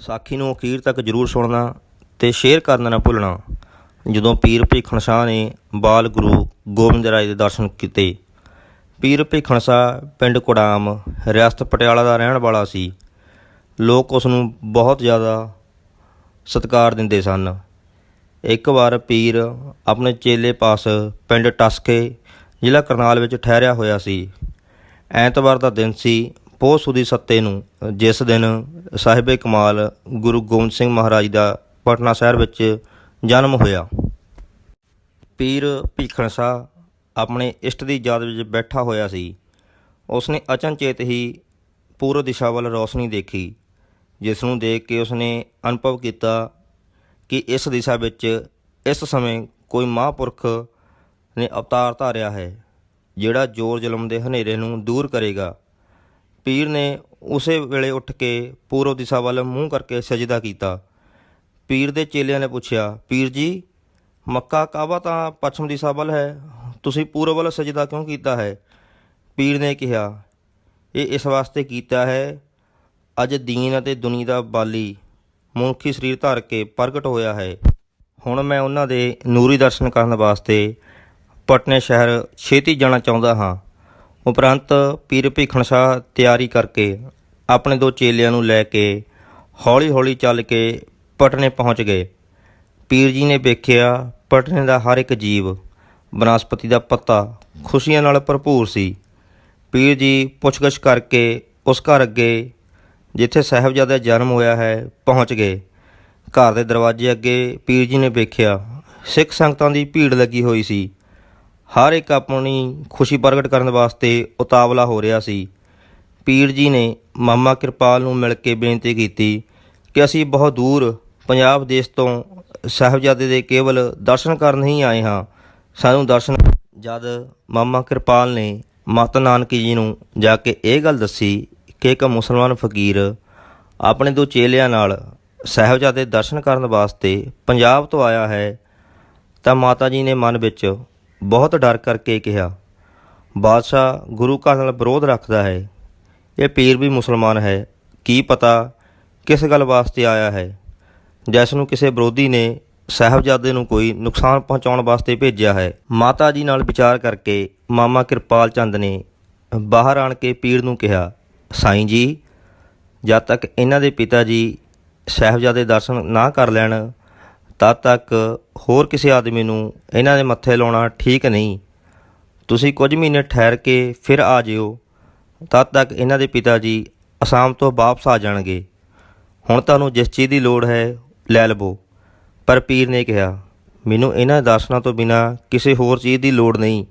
ਸਾਖੀ ਨੂੰ ਅਖੀਰ ਤੱਕ ਜ਼ਰੂਰ ਸੁਣਨਾ ਤੇ ਸ਼ੇਅਰ ਕਰਨਾ ਨਾ ਭੁੱਲਣਾ। ਜਦੋਂ ਪੀਰ ਭੀਖਣ ਸ਼ਾਹ ਨੇ ਬਾਲ ਗੁਰੂ ਗੋਬਿੰਦ ਰਾਏ ਦੇ ਦਰਸ਼ਨ ਕੀਤੇ, ਪੀਰ ਭੀਖਣ ਸ਼ਾਹ ਪਿੰਡ ਕੁੜਾਮ ਰਿਆਸਤ ਪਟਿਆਲਾ ਦਾ ਰਹਿਣ ਵਾਲਾ ਸੀ। ਲੋਕ ਉਸ ਨੂੰ ਬਹੁਤ ਜ਼ਿਆਦਾ ਸਤਿਕਾਰ ਦਿੰਦੇ ਸਨ। ਇੱਕ ਵਾਰ ਪੀਰ ਆਪਣੇ ਚੇਲੇ ਪਾਸ ਪਿੰਡ ਟਸਕੇ, ਜ਼ਿਲ੍ਹਾ ਕਰਨਾਲ ਵਿੱਚ ਠਹਿਰਿਆ ਹੋਇਆ ਸੀ। ਐਤਵਾਰ ਦਾ ਦਿਨ ਸੀ, ਪੋਹ ਸੁਦੀ ਸੱਤੇ ਨੂੰ ਜਿਸ ਦਿਨ ਸਾਹਿਬੇ ਕਮਾਲ ਗੁਰੂ ਗੋਬਿੰਦ ਸਿੰਘ ਮਹਾਰਾਜ ਦਾ ਪਟਨਾ ਸ਼ਹਿਰ ਵਿੱਚ ਜਨਮ ਹੋਇਆ। ਪੀਰ ਭੀਖਣ ਸ਼ਾਹ ਆਪਣੇ ਇਸ਼ਟ ਦੀ ਯਾਦ ਵਿੱਚ ਬੈਠਾ ਹੋਇਆ ਸੀ। ਉਸਨੇ ਅਚਨਚੇਤ ਹੀ ਪੂਰਬ ਦਿਸ਼ਾ ਵੱਲ ਰੌਸ਼ਨੀ ਦੇਖੀ ਜਿਸ ਨੂੰ ਦੇਖ ਕੇ ਉਸਨੇ ਅਨੁਭਵ ਕੀਤਾ ਕਿ ਇਸ ਦਿਸ਼ਾ ਵਿੱਚ ਇਸ ਸਮੇਂ ਕੋਈ ਮਹਾਂਪੁਰਖ ਨੇ ਅਵਤਾਰ ਧਾਰਿਆ ਹੈ, ਜਿਹੜਾ ਜੋਰ ਜ਼ੁਲਮ ਦੇ ਹਨੇਰੇ ਨੂੰ ਦੂਰ ਕਰੇਗਾ। ਪੀਰ ਨੇ ਉਸੇ ਵੇਲੇ ਉੱਠ ਕੇ ਪੂਰਬ ਦਿਸ਼ਾ ਵੱਲ ਮੂੰਹ ਕਰਕੇ ਸਜਦਾ ਕੀਤਾ। ਪੀਰ ਦੇ ਚੇਲਿਆਂ ਨੇ ਪੁੱਛਿਆ, ਪੀਰ ਜੀ, ਮੱਕਾ ਕਾਬਾ ਤਾਂ ਪੱਛਮ ਦਿਸ਼ਾ ਵੱਲ ਹੈ, ਤੁਸੀਂ ਪੂਰਬ ਵੱਲ ਸਜਦਾ ਕਿਉਂ ਕੀਤਾ ਹੈ? ਪੀਰ ਨੇ ਕਿਹਾ, ਇਹ ਇਸ ਵਾਸਤੇ ਕੀਤਾ ਹੈ, ਅੱਜ ਦੀਨ ਅਤੇ ਦੁਨੀ ਦਾ ਬਾਲੀ ਮਨੁੱਖੀ ਸਰੀਰ ਧਾਰ ਕੇ ਪ੍ਰਗਟ ਹੋਇਆ ਹੈ। ਹੁਣ ਮੈਂ ਉਹਨਾਂ ਦੇ ਨੂਰੀ ਦਰਸ਼ਨ ਕਰਨ ਵਾਸਤੇ ਪਟਨੇ ਸ਼ਹਿਰ ਛੇਤੀ ਜਾਣਾ ਚਾਹੁੰਦਾ ਹਾਂ। ਉਪਰੰਤ ਪੀਰ ਭੀਖਣ ਸ਼ਾਹ ਤਿਆਰੀ ਕਰਕੇ ਆਪਣੇ ਦੋ ਚੇਲਿਆਂ ਨੂੰ ਲੈ ਕੇ ਹੌਲੀ-ਹੌਲੀ ਚੱਲ ਕੇ ਪਟਨੇ ਪਹੁੰਚ ਗਏ। ਪੀਰ ਜੀ ਨੇ ਵੇਖਿਆ ਪਟਨੇ ਦਾ ਹਰ ਇੱਕ ਜੀਵ ਬਨਸਪਤੀ ਦਾ ਪੱਤਾ ਖੁਸ਼ੀਆਂ ਨਾਲ ਭਰਪੂਰ ਸੀ। ਪੀਰ ਜੀ ਪੁੱਛਗਛ ਕਰਕੇ ਉਸ ਘਰ ਅੱਗੇ, ਜਿੱਥੇ ਸਾਹਿਬਜ਼ਾਦਾ ਜਨਮ ਹੋਇਆ ਹੈ, ਪਹੁੰਚ ਗਏ। ਘਰ ਦੇ ਦਰਵਾਜ਼ੇ ਅੱਗੇ ਪੀਰ ਜੀ ਨੇ ਵੇਖਿਆ ਸਿੱਖ ਸੰਗਤਾਂ ਦੀ ਭੀੜ ਲੱਗੀ ਹੋਈ ਸੀ। ਹਰ ਇੱਕ ਆਪਣੀ ਖੁਸ਼ੀ ਪ੍ਰਗਟ ਕਰਨ ਵਾਸਤੇ ਉਤਾਵਲਾ ਹੋ ਰਿਹਾ ਸੀ। ਪੀਰ ਜੀ ਨੇ ਮਾਮਾ ਕਿਰਪਾਲ ਨੂੰ ਮਿਲ ਕੇ ਬੇਨਤੀ ਕੀਤੀ ਕਿ ਅਸੀਂ ਬਹੁਤ ਦੂਰ ਪੰਜਾਬ ਦੇਸ਼ ਤੋਂ ਸਾਹਿਬਜ਼ਾਦੇ ਦੇ ਕੇਵਲ ਦਰਸ਼ਨ ਕਰਨ ਹੀ ਆਏ ਹਾਂ। ਸਾਨੂੰ ਦਰਸ਼ਨ ਜਦ ਮਾਮਾ ਕਿਰਪਾਲ ਨੇ ਮਾਤਾ ਨਾਨਕੀ ਜੀ ਨੂੰ ਜਾ ਕੇ ਇਹ ਗੱਲ ਦੱਸੀ ਕਿ ਇੱਕ ਮੁਸਲਮਾਨ ਫਕੀਰ ਆਪਣੇ ਦੋ ਚੇਲਿਆਂ ਨਾਲ ਸਾਹਿਬਜ਼ਾਦੇ ਦਰਸ਼ਨ ਕਰਨ ਵਾਸਤੇ ਪੰਜਾਬ ਤੋਂ ਆਇਆ ਹੈ ਤਾਂ ਮਾਤਾ ਜੀ ਨੇ ਮਨ ਵਿੱਚ ਬਹੁਤ ਡਰ ਕਰਕੇ ਕਿਹਾ, ਬਾਦਸ਼ਾਹ ਗੁਰੂ ਘਰ ਨਾਲ ਵਿਰੋਧ ਰੱਖਦਾ ਹੈ। ਇਹ ਪੀਰ ਵੀ ਮੁਸਲਮਾਨ ਹੈ। ਕੀ ਪਤਾ ਕਿਸ ਗੱਲ ਵਾਸਤੇ ਆਇਆ ਹੈ? ਜਿਸ ਨੂੰ ਕਿਸੇ ਵਿਰੋਧੀ ਨੇ ਸਾਹਿਬਜ਼ਾਦੇ ਨੂੰ ਕੋਈ ਨੁਕਸਾਨ ਪਹੁੰਚਾਉਣ ਵਾਸਤੇ ਭੇਜਿਆ ਹੈ। ਮਾਤਾ ਜੀ ਨਾਲ ਵਿਚਾਰ ਕਰਕੇ ਮਾਮਾ ਕਿਰਪਾਲ ਚੰਦ ਨੇ ਬਾਹਰ ਆਣ ਕੇ ਪੀਰ ਨੂੰ ਕਿਹਾ, ਸਾਈਂ ਜੀ, ਜਦ ਤੱਕ ਇਹਨਾਂ ਦੇ ਪਿਤਾ ਜੀ ਸਾਹਿਬਜ਼ਾਦੇ ਦਰਸ਼ਨ ਨਾ ਕਰ ਲੈਣ ਤਦ ਤੱਕ ਹੋਰ ਕਿਸੇ ਆਦਮੀ ਨੂੰ ਇਹਨਾਂ ਦੇ ਮੱਥੇ ਲਾਉਣਾ ਠੀਕ ਨਹੀਂ। ਤੁਸੀਂ ਕੁਝ ਮਹੀਨੇ ਠਹਿਰ ਕੇ ਫਿਰ ਆ ਜਿਓ। ਤਦ ਤੱਕ ਇਹਨਾਂ ਦੇ ਪਿਤਾ ਜੀ ਅਸਾਮ ਤੋਂ ਵਾਪਸ ਆ ਜਾਣਗੇ। ਹੁਣ ਤੁਹਾਨੂੰ ਜਿਸ ਚੀਜ਼ ਦੀ ਲੋੜ ਹੈ, ਲੈ ਲਵੋ। ਪਰ ਪੀਰ ਨੇ ਕਿਹਾ, ਮੈਨੂੰ ਇਹਨਾਂ ਦਰਸ਼ਨਾਂ ਤੋਂ ਬਿਨਾ ਕਿਸੇ ਹੋਰ ਚੀਜ਼ ਦੀ ਲੋੜ ਨਹੀਂ।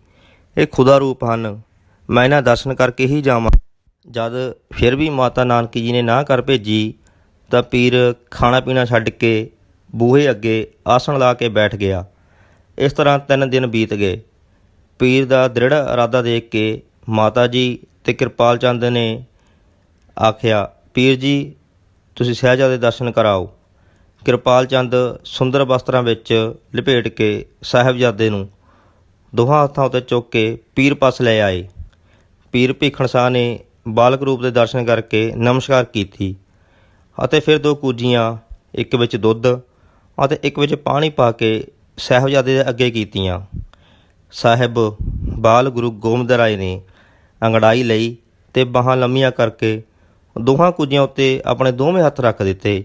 ਇਹ ਖੁਦਾ ਰੂਪ ਹਨ। ਮੈਂ ਇਹਨਾਂ ਦਰਸ਼ਨ ਕਰਕੇ ਹੀ ਜਾਵਾਂ। ਜਦ ਫਿਰ ਵੀ ਮਾਤਾ ਨਾਨਕੀ ਜੀ ਨੇ ਨਾ ਕਰ ਭੇਜੀ, ਤਾਂ ਪੀਰ ਖਾਣਾ ਪੀਣਾ ਛੱਡ ਕੇ ਬੂਹੇ ਅੱਗੇ ਆਸਣ ਲਾ ਕੇ ਬੈਠ ਗਿਆ। ਇਸ ਤਰ੍ਹਾਂ ਤਿੰਨ ਦਿਨ ਬੀਤ ਗਏ। ਪੀਰ ਦਾ ਦ੍ਰਿੜ ਇਰਾਦਾ ਦੇਖ ਕੇ ਮਾਤਾ ਜੀ ਤੇ ਕਿਰਪਾਲ ਚੰਦ ਨੇ ਆਖਿਆ, ਪੀਰ ਜੀ, ਤੁਸੀਂ ਸਹਿਜਾਦੇ ਦਰਸ਼ਨ ਕਰਾਓ। ਕਿਰਪਾਲ ਚੰਦ ਸੁੰਦਰ ਵਸਤਰਾਂ ਵਿੱਚ ਲਪੇਟ ਕੇ ਸਾਹਿਬਜ਼ਾਦੇ ਨੂੰ ਦੋਹਾਂ ਹੱਥਾਂ ਉੱਤੇ ਚੁੱਕ ਕੇ ਪੀਰ ਪਾਸ ਲੈ ਆਏ। ਪੀਰ ਭੀਖਣ ਸ਼ਾਹ ਨੇ ਬਾਲਕ ਰੂਪ ਦੇ ਦਰਸ਼ਨ ਕਰਕੇ ਨਮਸਕਾਰ ਕੀਤੀ ਅਤੇ ਫਿਰ ਦੋ ਕੂਜੀਆਂ, ਇੱਕ ਵਿੱਚ ਦੁੱਧ ਅਤੇ ਇੱਕ ਵਿੱਚ ਪਾਣੀ ਪਾ ਕੇ ਸਾਹਿਬਜ਼ਾਦੇ ਦੇ ਅੱਗੇ ਕੀਤੀਆਂ। ਸਾਹਿਬ ਬਾਲ ਗੁਰੂ ਗੋਬਿੰਦ ਰਾਏ ਨੇ ਅੰਗੜਾਈ ਲਈ ਤੇ ਬਾਹਾਂ ਲੰਮੀਆਂ ਕਰਕੇ ਦੋਹਾਂ ਕੁਜੀਆਂ ਉੱਤੇ ਆਪਣੇ ਦੋਵੇਂ ਹੱਥ ਰੱਖ ਦਿੱਤੇ।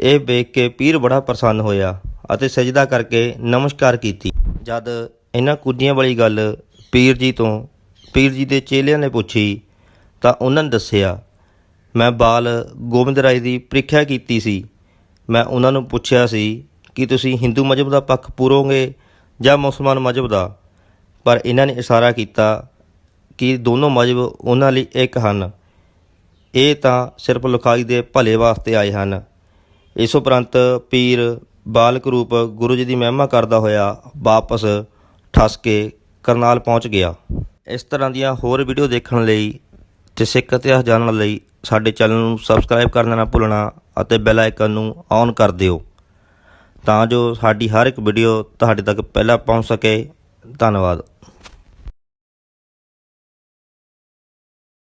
ਇਹ ਵੇਖ ਕੇ ਪੀਰ ਬੜਾ ਪ੍ਰਸੰਨ ਹੋਇਆ ਅਤੇ ਸਜਦਾ ਕਰਕੇ ਨਮਸਕਾਰ ਕੀਤੀ। ਜਦ ਇਹਨਾਂ ਕੁਜੀਆਂ ਵਾਲੀ ਗੱਲ ਪੀਰ ਜੀ ਤੋਂ ਪੀਰ ਜੀ ਦੇ ਚੇਲਿਆਂ ਨੇ ਪੁੱਛੀ ਤਾਂ ਉਹਨਾਂ ਨੇ ਦੱਸਿਆ, ਮੈਂ ਬਾਲ ਗੋਬਿੰਦ ਰਾਏ ਦੀ ਪ੍ਰੀਖਿਆ ਕੀਤੀ ਸੀ। ਮੈਂ ਉਹਨਾਂ ਨੂੰ ਪੁੱਛਿਆ ਸੀ ਕਿ ਤੁਸੀਂ ਹਿੰਦੂ ਮਜ਼ਹਬ ਦਾ ਪੱਖ ਪੂਰੋਗੇ ਜਾਂ ਮੁਸਲਮਾਨ ਮਜ਼ਹਬ ਦਾ? ਪਰ ਇਹਨਾਂ ਨੇ ਇਸ਼ਾਰਾ ਕੀਤਾ ਕਿ ਦੋਨੋਂ ਮਜ਼ਹਬ ਉਹਨਾਂ ਲਈ ਇੱਕ ਹਨ। ਇਹ ਤਾਂ ਸਿਰਫ ਲਿਖਾਈ ਦੇ ਭਲੇ ਵਾਸਤੇ ਆਏ ਹਨ। ਇਸ ਉਪਰੰਤ ਪੀਰ ਬਾਲਕ ਰੂਪ ਗੁਰੂ ਜੀ ਦੀ ਮਹਿਮਾ ਕਰਦਾ ਹੋਇਆ ਵਾਪਸ ਠਸ ਕੇ ਕਰਨਾਲ ਪਹੁੰਚ ਗਿਆ। ਇਸ ਤਰ੍ਹਾਂ ਦੀਆਂ ਹੋਰ ਵੀਡੀਓ ਦੇਖਣ ਲਈ ਤੇ ਸਿੱਖ ਇਤਿਹਾਸ ਜਾਣਨ ਲਈ ਸਾਡੇ ਚੈਨਲ ਨੂੰ ਸਬਸਕ੍ਰਾਈਬ ਕਰਨਾ ਨਾ ਭੁੱਲਣਾ। ਅਤੇ ਬੈਲ ਆਈਕਨ ਨੂੰ ਔਨ ਕਰ ਦਿਓ। ਤਾਂ ਜੋ ਸਾਡੀ ਹਰ ਇੱਕ ਵੀਡੀਓ ਤੁਹਾਡੇ ਤੱਕ ਪਹਿਲਾਂ ਪਹੁੰਚ ਸਕੇ। ਧੰਨਵਾਦ।